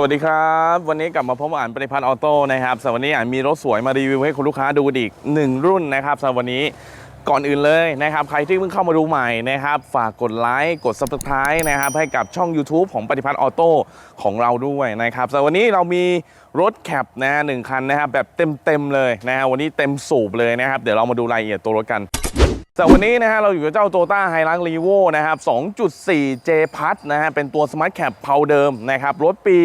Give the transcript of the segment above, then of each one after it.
สวัสดีครับ วันนี้กลับมาพบกับอ่านปริพันธ์ออโต้นะครับสำหรับวันนี้อ่านมีรถสวยมารีวิวให้คุณลูกค้าดูอีกหนึ่งรุ่นนะครับสำหรับวันนี้ก่อนอื่นเลยนะครับ ใครที่เพิ่งเข้ามาดูใหม่นะครับ ฝากกดไลค์กด subscribe นะครับ ให้กับช่อง YouTube ของปฏิพัฒน์ออโต้ของเราด้วยนะครับสำหรับวันนี้เรามีรถแคปนะฮะหนึ่งคันนะครับแบบเต็มๆเลยนะฮะวันนี้เต็มสูบเลยนะครับ เดี๋ยวเรามาดูรายละเอียดตัวรถกัน แต่วันนี้นะฮะเราอยู่กับเจ้าโตต้าไฮรักรีโวนะครับ 2.4 J พัทนะฮะเป็นตัว Smart Cap เพาเดิมนะครับ รถปี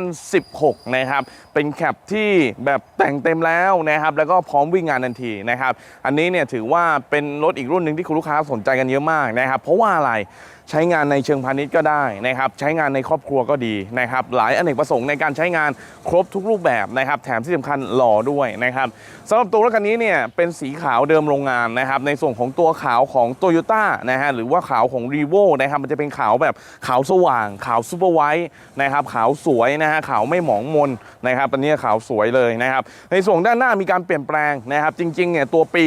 2016 นะครับ เป็นแคปที่แบบแต่งเต็มแล้วนะครับ แล้วก็พร้อมวิ่งงานทันทีนะครับ อันนี้เนี่ยถือว่าเป็นรถอีกรุ่นหนึ่งที่คุณลูกค้าสนใจกันเยอะมากนะครับ เพราะว่าอะไรใช้งานในเชิงพาณิชย์ก็ได้นะครับ ใช้งานในครอบครัวก็ดีนะครับ หลายอเนกประสงค์ในการใช้งานครบทุกรูปแบบนะครับ แถมที่สำคัญหล่อด้วยนะครับสำหรับตัวรถคันนี้เนี่ยเป็นสีขาวเดิมโรงงานนะครับในส่วนของตัวขาวของ t o y ยต้นะฮะหรือว่าขาวของ r ีโวนะครับมันจะเป็นขาวแบบขาวสว่าง ขาวซูเปอร์ไวท์นะครับขาวสวยนะฮะขาวไม่หมองมนนะครับตอนนี้ขาวสวยเลยนะครับในส่วนด้านหน้ามีการเปลี่ยนแปลงนะครับจริงๆเนี่ยตัวปี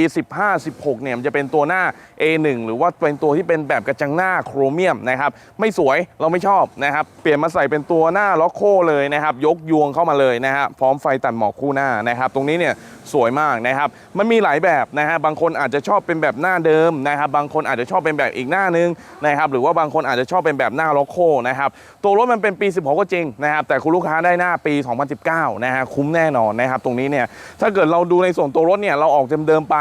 15-16เนี่ยมันจะเป็นตัวหน้า A1 หรือว่าเป็นตัวที่เป็นแบบกระจังหน้าโครเมียมนะครับไม่สวยเราไม่ชอบนะครับเปลี่ยนมาใส่เป็นตัวหน้าล็อกโคเลยนะครับยกยวงเข้ามาเลยนะฮะพร้อมไฟตัดหมอกคู่หน้านะครับตรงนี้เนี่ย สวยมากนะครับ มันมีหลายแบบนะฮะบางคนอาจจะชอบเป็นแบบหน้าเดิมนะครับบางคนอาจจะชอบเป็นแบบอีกหน้านึงนะครับหรือว่าบางคนอาจจะชอบเป็นแบบหน้าล็อกโคนะครับตัวรถมันเป็นปี 16 ก็จริงนะครับแต่คุณลูกค้าได้หน้าปี 2019 นะฮะคุ้มแน่นอนนะครับตรงนี้เนี่ยถ้าเกิดเราดูในส่วนตัวรถเนี่ยเราออกเดิมๆไป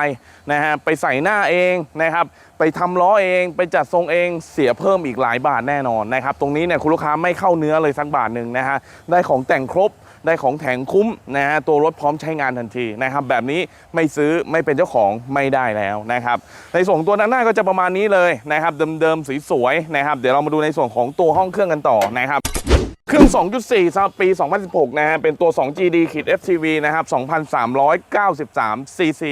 นะฮะไปใส่หน้าเองนะครับไปทำล้อเองไปจัดทรงเองเสียเพิ่มอีกหลายบาทแน่นอนนะครับตรงนี้เนี่ยคุณลูกค้าไม่เข้าเนื้อเลยสักบาทหนึ่งนะฮะได้ของแต่งครบ ได้ของแถงคุ้มนะฮะตัวรถพร้อมใช้งานทันทีนะครับ แบบนี้ไม่ซื้อไม่เป็นเจ้าของไม่ได้แล้วนะครับในส่วนตัวด้านหน้าก็จะประมาณนี้เลยนะครับเดิมๆสวยๆนะครับเดี๋ยวเรามาดูในส่วนของตัวห้องเครื่องกันต่อนะครับเครื่อง 2.4สำหรับปี 2016 นะฮะ เป็นตัว 2GD ขีด FTV นะครับ 2,393 cc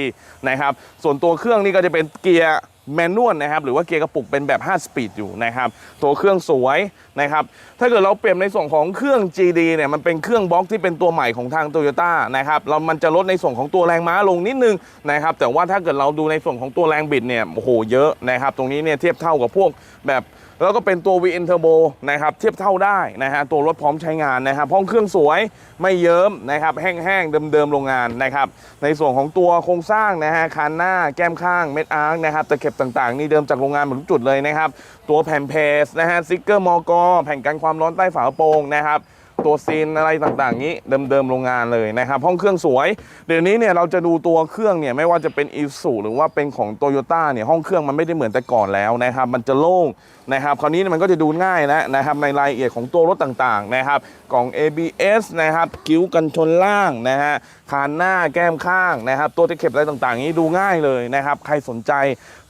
นะครับ ส่วนตัวเครื่องนี่ก็จะเป็นเกียร์ แมนนวลนะครับหรือว่าเกียร์กระปุกเป็นแบบ 5 สปีดอยู่นะครับตัวเครื่องสวยนะครับถ้าเกิดเราเปรียบในส่วนของเครื่อง GD เนี่ยมันเป็นเครื่องบล็อกที่เป็นตัวใหม่ของทาง t o y ยต้นะครับเรามันจะลดในส่วนของตัวแรงม้าลงนิดนึงนะครับแต่ว่าถ้าเกิดเราดูในส่วนของตัวแรงบิดเนี่ยโอ้โหเยอะนะครับตรงนี้เนี่ยเทียบเท่ากับพวกแบบ แล้วก็เป็นตัว VN Turbo นะครับเทียบเท่าได้นะฮะตัวรถพร้อมใช้งานนะครับห้องเครื่องสวยไม่เยิ้มนะครับแห้งๆเดิมๆโรงงานนะครับในส่วนของตัวโครงสร้างนะฮะคานหน้าแก้มข้างเม็ดอาร์คนะครับตะเข็บต่างๆ นี่เดิมจากโรงงานหมดทุกจุดเลยนะครับตัวแผ่นเพสนะฮะซิกเกอร์มอกอแผ่นกันความร้อนใต้ฝากระโปรงนะครับ ตัวซีนอะไรต่างๆนี้เดิมๆโรงงานเลยนะครับห้องเครื่องสวย เดี๋ยวนี้เนี่ยเราจะดูตัวเครื่องเนี่ยไม่ว่าจะเป็นอีซูหรือว่าเป็นของโตโยต้าเนี่ยห้องเครื่องมันไม่ได้เหมือนแต่ก่อนแล้วนะครับมันจะโล่งนะครับคราวนี้มันก็จะดูง่ายแล้วนะครับในรายละเอียดของตัวรถต่างๆนะครับกล่อง ABS นะครับกิ้วกันชนล่างนะฮะคานหน้าแก้มข้างนะครับตัวตะเข็บอะไรต่างๆ นี้ดูง่ายเลยนะครับใครสนใจ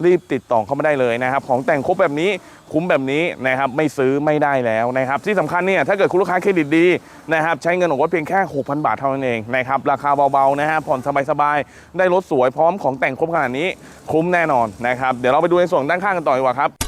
รีบติดต่อเข้ามาได้เลยนะครับของแต่งครบแบบนี้คุ้มแบบนี้นะครับไม่ซื้อไม่ได้แล้วนะครับที่สำคัญเนี่ยถ้าเกิดคุณลูกค้าเครดิตดีนะครับใช้เงินของรถเพียงแค่ 6,000 บาทเท่านั้นเองนะครับราคาเบาๆนะฮะผ่อนสบายๆได้รถสวยพร้อมของแต่งครบขนาดนี้คุ้มแน่นอนนะครับเดี๋ยวเราไปดูในส่วนด้านข้างกันต่อดีกว่าครับ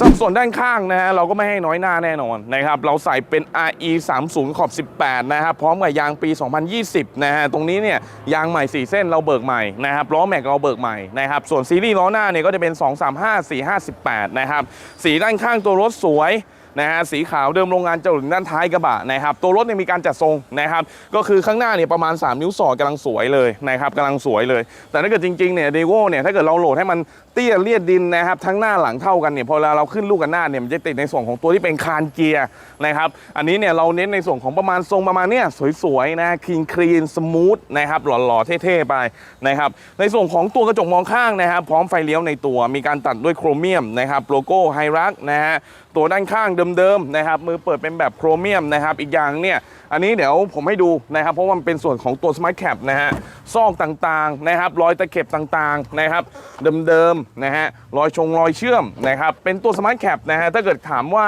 สับส่วนด้านข้างนะฮะเราก็ไม่ให้น้อยหน้าแน่นอนนะครับเราใส่เป็น RE 3 0ขอบ 18 นะครับพร้อมกับยางปี 2020 นะฮะตรงนี้เนี่ยยางใหม่ 4 เส้นเราเบิกใหม่นะครับล้อแม็กเราเบิกใหม่นะครับส่วนซีรีส์ล้อหน้าเนี่ยก็จะเป็น 235 458 นะครับสีด้านข้างตัวรถสวย นะฮะสีขาวเดิมโรงงานจะอยู่ด้านท้ายกระบะนะครับตัวรถเนี่ยมีการจัดทรงนะครับก็คือข้างหน้าเนี่ยประมาณ 3 นิ้วสอดกำลังสวยเลยนะครับกำลังสวยเลย แต่ถ้าเกิดจริงๆเนี่ยเดโวเนี่ยถ้าเกิดเราโหลดให้มันเตี้ยเลียดดินนะครับทั้งหน้าหลังเท่ากันเนี่ยพอเวลาเราขึ้นลูกกันหน้าเนี่ยมันจะติดในส่วนของตัวที่เป็นคานเกียร์นะครับอันนี้เนี่ยเราเน้นในส่วนของประมาณทรงประมาณเนี้ยสวยๆนะคลีนคลีนสมูทนะครับหล่อๆเท่ๆไปนะครับในส่วนของตัวกระจกมองข้างนะครับพร้อมไฟเลี้ยวในตัวมีการตัดด้วยโครเมียมนะครับโลโก้ไฮรักนะฮะตัวด้านข้างเเดิมๆนะครับมือเปิดเป็นแบบโครเมียมนะครับอีกอย่างเนี่ยอันนี้เดี๋ยวผมให้ดูนะครับเพราะว่ามันเป็นส่วนของตัว Smart Cap นะฮะซอกต่างๆนะครับรอยตะเข็บต่างๆนะครับเดิมนะฮะรอยชงรอยเชื่อมนะครับเป็นตัวสมาร์ทแคปนะฮะถ้าเกิดถามว่า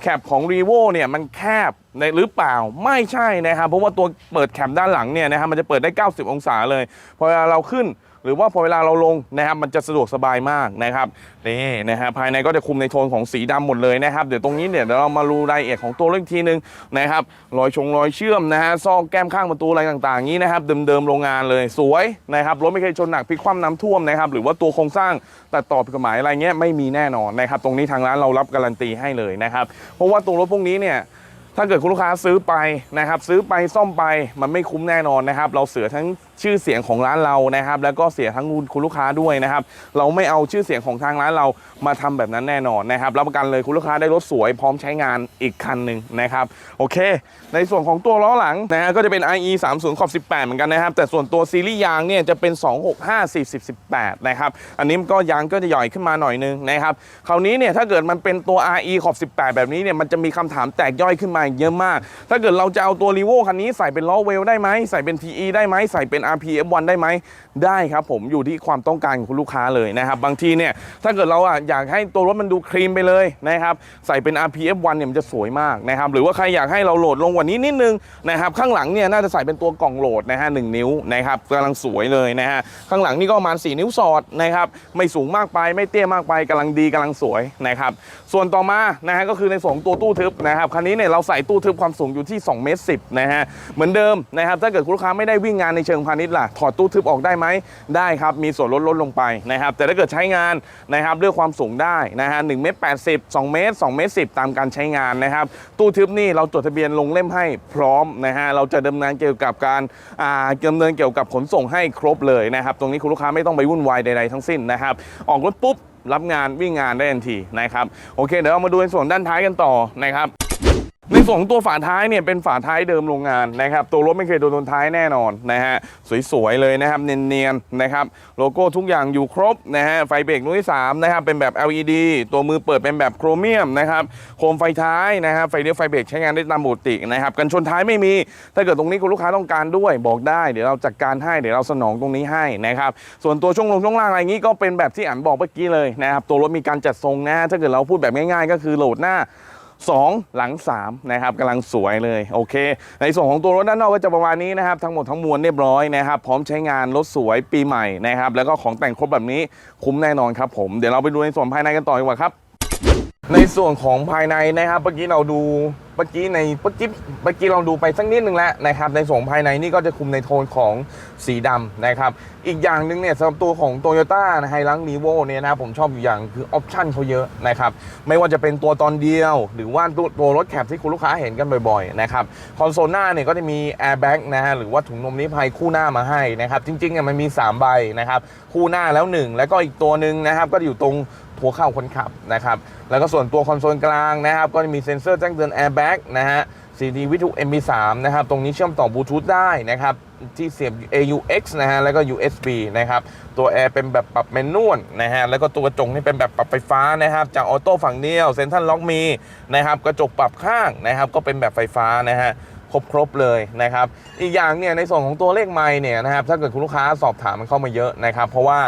แคปของ r ีโวเนี่ยมันแคบในหรือเปล่าไม่ใช่นะครับเพราะว่าตัวเปิดแคปด้านหลังเนี่ยนะฮะมันจะเปิดได้ 90 องศาเลยพอเราขึ้น รือว่าพอเวลาเราลงนะครับมันจะสะดวกสบายมากนะครับนี่นะฮะภายในก็จะคุมในโทนของสีดำหมดเลยนะครับเดี๋ยวตรงนี้เนี่ยเดี๋ยวเรามาดูรายละเอียดของตัวเรื่องทีนึงนะครับรอยชงรอยเชื่อมนะฮะซอกแก้มข้างประตูอะไรต่างๆนี้นะครับเดิมๆโรงงานเลยสวยนะครับรถไม่เคยชนหนักพลิกคว่ำน้ำท่วมนะครับหรือว่าตัวโครงสร้างตัดต่อผิดกฎหมายอะไรเงี้ยไม่มีแน่นอนนะครับตรงนี้ทางร้านเรารับการันตีให้เลยนะครับเพราะว่าตัวรถพวกนี้เนี่ยถ้าเกิดคุณลูกค้าซื้อไปนะครับซื้อไปซ่อมไปมันไม่คุ้มแน่นอนนะครับ เราเสียทั้ง ชื่อเสียงของร้านเรานะครับ แล้วก็เสียทั้งคุณลูกค้าด้วยนะครับ เราไม่เอาชื่อเสียงของทางร้านเรามาทำแบบนั้นแน่นอนนะครับรับประกันเลยคุณลูกค้าได้รถสวยพร้อมใช้งานอีกคันหนึ่งนะครับโอเค ในส่วนของตัวล้อหลังนะฮะก็จะเป็น IE 3 0ขอบ18 เหมือนกันนะครับ แต่ส่วนตัวซีรีส์ยางเนี่ยจะเป็น 265 40 18 นะครับ อันนี้ก็ยางก็จะใหญ่ขึ้นมาหน่อยนึงนะครับคราวนี้เนี่ยถ้าเกิดมันเป็นตัว RE ขอบ 18 แบบนี้เนี่ยมันจะมีคำถามแตกย่อยขึ้นมาเยอะมาก ถ้าเกิดเราจะเอาตัวรีโวคันนี้ใส่เป็นล้อเวลได้ไหมใส่เป็น TE ได้ไหมใส่เป็น RPF1 ได้ไหมได้ครับผมอยู่ที่ความต้องการของคุณลูกค้าเลยนะครับบางทีเนี่ยถ้าเกิดเราอะอยากให้ตัวรถมันดูครีมไปเลยนะครับใส่เป็น RPF1 เนี่ยมันจะสวยมากนะครับหรือว่าใครอยากให้เราโหลดลงกว่านี้นิดนึงนะครับข้างหลังเนี่ยน่าจะใส่เป็นตัวกล่องโหลดนะฮะหนึ่งนิ้วนะครับกำลังสวยเลยนะฮะข้างหลังนี่ก็ประมาณ 4 นิ้วสอดนะครับไม่สูงมากไปไม่เตี้ยมากไปกำลังดีกำลังสวยนะครับส่วนต่อมานะฮะก็คือในส่วนของตัวตู้ทึบนะครับคันนี้เนี่ยเราใส่ตู้ทึบความสูงอยู่ที่2เมตร10นะฮะเหมือนเดิมนะครับถ้าเกิดคุณลูกค้าไม่ได้วิ่งงานในเชิงพาณิชย์ล่ะ ถอดตู้ทึบออกได้ไหมได้ครับ มีส่วนลดลดลงไปนะครับ แต่ถ้าเกิดใช้งานนะครับเลือกความสูงได้นะฮะ1เมตร80 2เมตร2เมตร10ตามการใช้งานนะครับ ตู้ทึบนี่เราจดทะเบียนลงเล่มให้พร้อมนะฮะเราจะดำเนินเกี่ยวกับการอ่าดำเนินเกี่ยวกับขนส่งให้ครบเลยนะครับ ตรงนี้คุณลูกค้าไม่ต้องไปวุ่นวายใดๆทั้งสิ้นนะครับ ออกรถปุ๊บรับงานวิ่งงานได้ทันทีนะครับโอเคเดี๋ยวเรามาดูในส่วนด้านท้ายกันต่อนะครับ ในส่วนของตัวฝาท้ายเนี่ยเป็นฝาท้ายเดิมโรงงานนะครับ ตัวรถไม่เคยโดนโดนท้ายแน่นอนนะฮะสวยๆเลยนะครับเนียนๆนะครับโลโก้ทุกอย่างอยู่ครบนะฮะไฟเบรกรุ่นที่3นะครับเป็นแบบ LED ตัวมือเปิดเป็นแบบโครเมียมนะครับโคมไฟท้ายนะครับไฟเลี้ยวไฟเบรกใช้งานได้ตามปกตินะครับกันชนท้ายไม่มี ถ้าเกิดตรงนี้คุณลูกค้าต้องการด้วยบอกได้เดี๋ยวเราจัดการให้เดี๋ยวเราสนองตรงนี้ให้นะครับส่วนตัวช่วงลงช่วงล่างอะไรงี้ก็เป็นแบบที่อันบอกเมื่อกี้เลยนะครับตัวรถมีการจัดทรงนะถ้าเกิดเราพูดแบบง่าย ๆ ก็คือโหลดหน้า 2 หลัง3นะครับกำลังสวยเลยโอเค ในส่วนของตัวรถด้านนอกก็จะประมาณนี้นะครับทั้งหมดทั้งมวลเรียบร้อยนะครับพร้อมใช้งานรถสวยปีใหม่นะครับแล้วก็ของแต่งครบแบบนี้คุ้มแน่นอนครับผมเดี๋ยวเราไปดูในส่วนภายในกันต่อดีกว่าครับ ในส่วนของภายในนะครับเมื่อกี้เราดู เมื่อกี้ในเมื่อกี้เมื่อกี้เราดูไปสักนิดนึงแล้วนะครับในส่วนภายในนี่ก็จะคุมในโทนของสีดำนะครับอีกอย่างหนึ่งเนี่ยสำหรับตัวของ t o y ยต้าไฮรังนีโวเนี่ยนะผมชอบอยู่อย่างคือออปชั่นเขาเยอะนะครับไม่ว่าจะเป็นตัวตอนเดียว หรือว่าตัวตัวรถแคปที่คุณลูกค้าเห็นกันบ่อยๆนะครับคอนโซลหน้าเนี่ยก็จะมีแอร์แบ็กนะฮะหรือว่าถุงลมนิรภัยคู่หน้ามาให้นะครับจริงๆเนี่ยมันมี 3 ใบนะครับคู่หน้าแล้ว 1 แล้วก็อีกตัวหนึ่งนะครับก็อยู่ตรง หัวเข่าคนขับนะครับแล้วก็ส่วนตัวคอนโซลกลางนะครับ ก็จะมีเซ็นเซอร์แจ้งเตือนแอร์แบ็กนะฮะ CD วิทยุ MP3 นะครับ ตรงนี้เชื่อมต่อบลูทูธได้นะครับ ที่เสียบ AUX นะฮะ แล้วก็ USB นะครับ ตัวแอร์เป็นแบบปรับแมนนวลนะฮะ แล้วก็ตัวกระจกนี่เป็นแบบปรับไฟฟ้านะครับ จากออโต้ฝั่งเดียวเซ็นทรัลล็อกมีนะครับ กระจกปรับข้างนะครับ ก็เป็นแบบไฟฟ้านะฮะ ครบครบเลยนะครับ อีกอย่างเนี่ยในส่วนของตัวเลขไมล์เนี่ยนะครับถ้าเกิดคุณลูกค้าสอบถามมันเข้ามาเยอะนะครับ เพราะว่า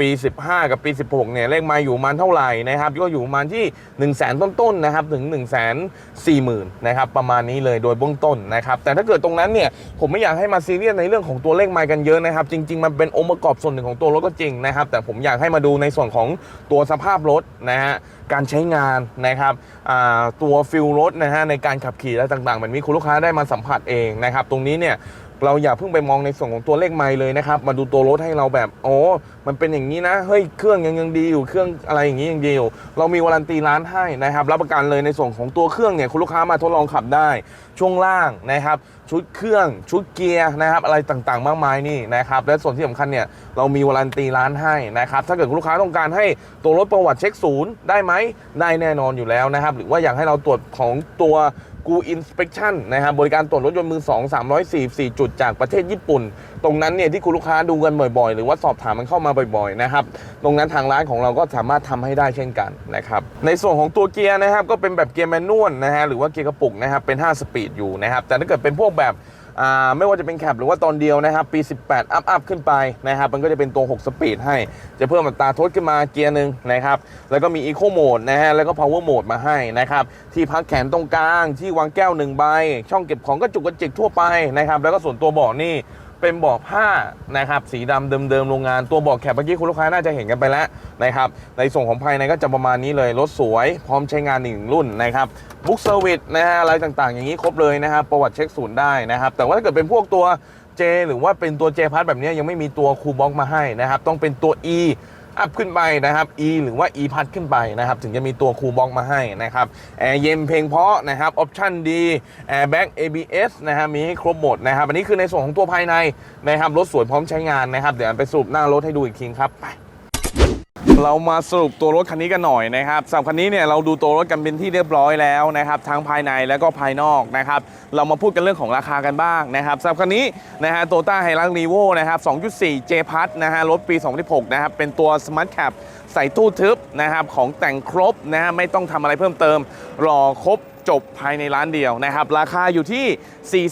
ปี 15 กับปี 16เนี่ยเลขไมล์อยู่มันเท่าไหร่นะครับก็อยู่มาณที่ 1 0 0 0 0แสนต้นๆนะครับถึง 1 4 0 0 0 0นะครับประมาณนี้เลยโดยเบื้องต้นนะครับ แต่ถ้าเกิดตรงนั้นเนี่ยผมไม่อยากให้มาซีเรียสในเรื่องของตัวเลขไมล์กันเยอะนะครับ จริง ๆ มันเป็นองค์ประกอบส่วนหนึ่งของตัวรถก็จริงนะครับ แต่ผมอยากให้มาดูในส่วนของตัวสภาพรถนะฮะ การใช้งานนะครับตัวฟิลรถนะฮะในการขับขี่และต่างๆแบบนี้คุณลูกค้าได้มาสัมผัสเองนะครับ ตรงนี้เนี่ย เราอย่าเพิ่งไปมองในส่วนของตัวเลขไมล์เลยนะครับ มาดูตัวรถให้เราแบบโอ้มันเป็นอย่างนี้นะ เฮ้ย เครื่องยังยังดีอยู่ เครื่องอะไรอย่างนี้ยังดีอยู่ เรามีวารันตีร้านให้นะครับ รับประกันเลยในส่วนของตัวเครื่องเนี่ยคุณลูกค้ามาทดลองขับได้ ช่วงล่างนะครับ ชุดเครื่อง ชุดเกียร์นะครับ อะไรต่างๆ มากมายนี่นะครับ และส่วนที่สำคัญเนี่ย เรามีวารันตีร้านให้นะครับ ถ้าเกิดคุณลูกค้าต้องการให้ตัวรถประวัติเช็คศูนย์ได้ไหมได้แน่นอนอยู่แล้วนะครับ หรือว่าอยากให้เราตรวจของตัว กูอินสเปกชั่นนะครับบริการตรวจรถยนต์มือ 2 344 จุดจากประเทศญี่ปุ่น ตรงนั้นเนี่ยที่คุณลูกค้าดูกันบ่อยๆ หรือว่าสอบถามมันเข้ามาบ่อยๆนะครับตรงนั้นทางร้านของเราก็สามารถทำให้ได้เช่นกันนะครับในส่วนของตัวเกียร์นะครับก็เป็นแบบเกียร์แมนนวลนะฮะหรือว่าเกียร์กระปุกนะครับเป็น 5 สปีดอยู่นะครับแต่ถ้าเกิดเป็นพวกแบบ ไม่ว่าจะเป็นแคปหรือว่าตอนเดียวนะครับ ปี 18 อัพอัพขึ้นไปนะครับ มันก็จะเป็นตัว 6 สปีดให้ จะเพิ่มอัตราโทษขึ้นมาเกียร์หนึ่งนะครับ แล้วก็มี Eco Mode นะฮะ แล้วก็ Power Mode มาให้นะครับ ที่พักแขนตรงกลาง ที่วางแก้วหนึ่งใบ ช่องเก็บของกระจุกกระจิกทั่วไปนะครับ แล้วก็ส่วนตัวเบาะนี่ เป็นเบาะผ้านะครับสีดำเดิมๆโรงงานตัวเบาะแคปเมื่อกี้คุณลูกค้าน่าจะเห็นกันไปแล้วนะครับในส่วนของภายในก็จะประมาณนี้เลยรถสวย พร้อมใช้งานหนึ่งรุ่นนะครับบุ๊กเซอร์วิสนะฮะอะไรต่างๆ อย่างนี้ครบเลยนะครับประวัติเช็คศูนย์ได้นะครับแต่ว่าถ้าเกิดเป็นพวกตัว J หรือว่าเป็นตัว J พัทแบบนี้ยังไม่มีตัวคูบ็อกมาให้นะครับต้องเป็นตัว E อัพขึ้นไปนะครับ E หรือว่า E พัดขึ้นไปนะครับ ถึงจะมีตัวคูบองมาให้นะครับแอร์เย็นเพลงเพาะนะครับออปชั่นดีแอร์แบ็ก ABS นะฮะมีให้ครบหมดนะครับ อันนี้คือในส่วนของตัวภายในนะครับรถสวยพร้อมใช้งานนะครับ เดี๋ยวไปสรุปหน้ารถให้ดูอีกทีครับไป เรามาสรุปตัวรถคันนี้กันหน่อยนะครับสำหรับคันนี้เนี่ยเราดูตัวรถกันเป็นที่เรียบร้อยแล้วนะครับทั้งภายในและก็ภายนอกนะครับเรามาพูดกันเรื่องของราคากันบ้างนะครับสำหรับคันนี้นะฮะโตต้าไฮรักรีโวนะครับ2.4 J พัทนะฮะรถปี 2016นะครับเป็นตัว Smart Cap ใส่ตู้ทึบนะครับของแต่งครบนะฮะไม่ต้องทำอะไรเพิ่มเติมรอครบจบภายในร้านเดียวนะครับ ราคาอยู่ที่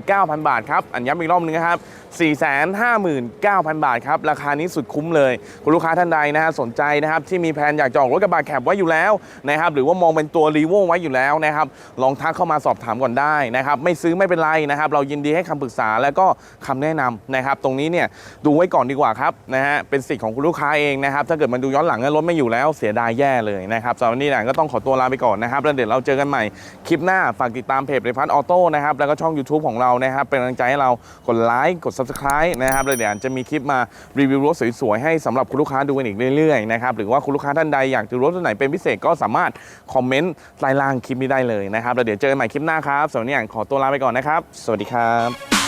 459,000 บาทครับ อันย้ำอีกรอบนึงนะครับ 459,000 บาทครับ ราคานี้สุดคุ้มเลย คุณลูกค้าท่านใดนะฮะสนใจนะครับที่มีแผนอยากจออกรถกระบะแคบไว้อยู่แล้วนะครับหรือว่ามองเป็นตัวรีโวไว้อยู่แล้วนะครับลองทักเข้ามาสอบถามก่อนได้นะครับไม่ซื้อไม่เป็นไรนะครับเรายินดีให้คำปรึกษาแล้วก็คำแนะนำนะครับตรงนี้เนี่ยดูไว้ก่อนดีกว่าครับนะฮะเป็นสิทธิ์ของคุณลูกค้าเองนะครับถ้าเกิดมันดูย้อนหลังแล้วรถไม่อยู่แล้วเสียดายแย่เลยนะครับสำหรับวันนี้นี่ยก็ต้องขอตัวลาไปก่อนนะครับแล้วเดี๋ยวเราเจอกันใหม่คลิปหน้าฝากติดตามเพจเรพัทออโต้นะครับแล้วก็ช่อง YouTube ของเรานะครับเป็นกำลังใจให้เรากดไลค์กด Subscribe นะครับเล้วเดี๋ยวจะมีคลิปมารีวิวรถสวยๆ ให้สำหรับคุณลูกค้าดูกันอีกเรื่อยๆนะครับหรือว่าคุณลูกค้าท่านใดอยากจะรู้รถตัวไหนเป็นพิเศษก็สามารถคอมเมนต์ใต้ล่างคลิปนี้ได้เลยนะครับแล้วเดี๋ยวเจอกันใหม่คลิปหน้าครับสำหรับวันนี้ขอตัวลาไปก่อนนะครับ สวัสดีครับ